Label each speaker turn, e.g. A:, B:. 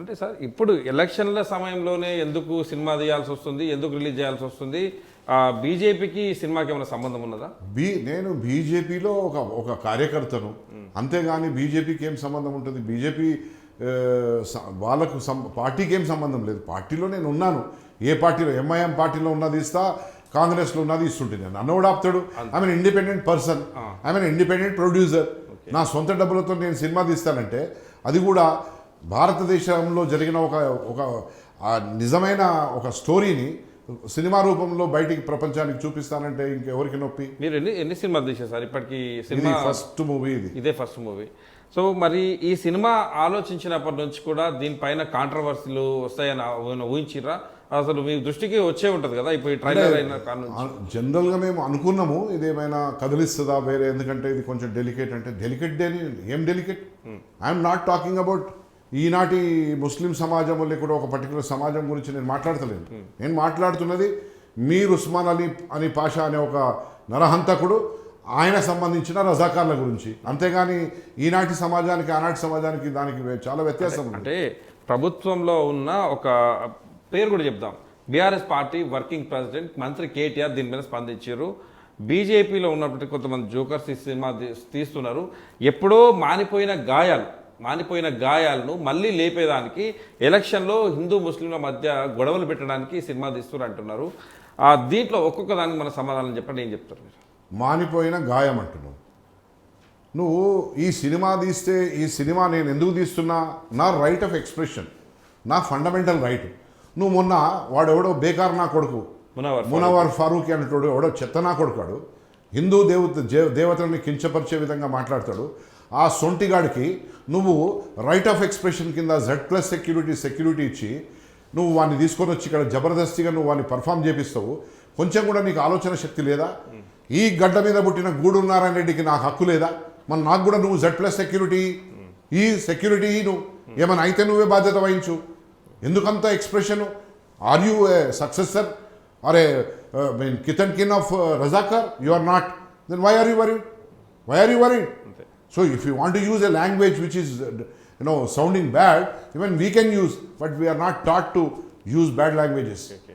A: అంటే సార్ ఇప్పుడు ఎలక్షన్ల సమయంలోనే ఎందుకు సినిమా తీయాల్సి వస్తుంది ఎందుకు రిలీజ్ చేయాల్సి వస్తుంది? బీజేపీకి సినిమాకి ఏమైనా సంబంధం ఉన్నదా?
B: బీ నేను బీజేపీలో ఒక ఒక కార్యకర్తను. అంతేగాని బీజేపీకి ఏం సంబంధం ఉంటుంది? బీజేపీ వాళ్ళకు పార్టీకి ఏం సంబంధం లేదు. పార్టీలో నేను ఉన్నాను. ఏ పార్టీలో ఎంఐఎం పార్టీలో ఉన్నది ఇస్తా కాంగ్రెస్లో ఉన్నది ఇస్తుంటే నేను నన్ను కూడా ఆపుతాడు I mean independent person. I mean independent producer. నా సొంత డబ్బులతో నేను సినిమా తీస్తానంటే అది కూడా భారతదేశంలో జరిగిన ఒక ఒక ఆ నిజమైన ఒక స్టోరీని సినిమా రూపంలో బయటికి ప్రపంచానికి చూపిస్తానంటే ఇంకెవరికి నొప్పి?
A: మీరు ఎన్ని ఎన్ని సినిమాలు తీసారు సార్? ఇప్పటికి సినిమా
B: ఫస్ట్ మూవీ ఇది.
A: ఇదే ఫస్ట్ మూవీ సో మరి ఈ సినిమా ఆలోచించినప్పటి నుంచి కూడా దీనిపైన కాంట్రవర్సీలు వస్తాయని ఏమైనా ఊహించిర్రా? అసలు మీ దృష్టికి వచ్చే ఉంటుంది కదా ఇప్పుడు ట్రైలర్ అయిన.
B: జనరల్గా మేము అనుకున్నాము ఇదేమైనా కదిలిస్తుందా వేరే ఎందుకంటే ఇది కొంచెం డెలికేట్ అంటే డెలికేట్ ఏం delicate I'm not talking about ఈనాటి ముస్లిం సమాజం లేకుండా ఒక పర్టికులర్ సమాజం గురించి నేను మాట్లాడతలేను. నేను మాట్లాడుతున్నది మీర్ ఉస్మాన్ అలీ అని పాషా అనే ఒక నరహంతకుడు ఆయన సంబంధించిన రజాకార్ల గురించి. అంతేగాని ఈనాటి సమాజానికి ఆనాటి సమాజానికి దానికి చాలా వ్యత్యాసం ఉంది.
A: అంటే ప్రభుత్వంలో ఉన్న ఒక పేరు కూడా చెప్దాం. బీఆర్ఎస్ పార్టీ వర్కింగ్ ప్రెసిడెంట్ మంత్రి కేటీఆర్ దీని మీద స్పందించారు. బీజేపీలో ఉన్నటువంటి కొంతమంది జోకర్స్ ఈ సినిమా తీస్తున్నారు. ఎప్పుడో మానిపోయిన గాయాలు మానిపోయిన గాయాలను మళ్ళీ లేపేదానికి ఎలక్షన్లో హిందూ ముస్లింల మధ్య గొడవలు పెట్టడానికి సినిమా తీస్తున్నారు అంటున్నారు. ఆ దీంట్లో ఒక్కొక్క దానికి మన సమాధానం చెప్పండి ఏం చెప్తారు మీరు?
B: మానిపోయిన గాయం అంటున్నావు. నువ్వు ఈ సినిమా తీస్తే ఈ సినిమా నేను ఎందుకు తీస్తున్నా? నా రైట్ ఆఫ్ ఎక్స్ప్రెషన్ నా ఫండమెంటల్ రైట్ నువ్వు మొన్న వాడు ఎవడో బేకార్ నా కొడుకు
A: మునవర్
B: మునవర్ ఫారూక్ అనేటోడు ఎవడో చెత్త నా కొడుకాడు హిందూ దేవత దేవతల్ని కించపరిచే విధంగా మాట్లాడతాడు. ఆ సొంటిగాడికి నువ్వు రైట్ ఆఫ్ ఎక్స్ప్రెషన్ కింద జెడ్ ప్లస్ సెక్యూరిటీ సెక్యూరిటీ ఇచ్చి నువ్వు వాడిని తీసుకొని వచ్చి ఇక్కడ జబర్దస్తిగా నువ్వు వాడిని పర్ఫామ్ చేపిస్తావు. కొంచెం కూడా నీకు ఆలోచన శక్తి లేదా? ఈ గడ్డ మీద పుట్టిన గూడూరు నారాయణ రెడ్డికి నాకు హక్కు లేదా? మరి నాకు కూడా నువ్వు జెడ్ ప్లస్ సెక్యూరిటీ ఈ సెక్యూరిటీ నువ్వు. ఏమైనా అయితే నువ్వే బాధ్యత వహించు. ఎందుకంత expression are you a successor or a mean kith and kin of Razakar you are not then why are you worry why are you So if you want to use a language which is, you know, sounding bad, even we can use, but we are not taught to use bad languages. Okay.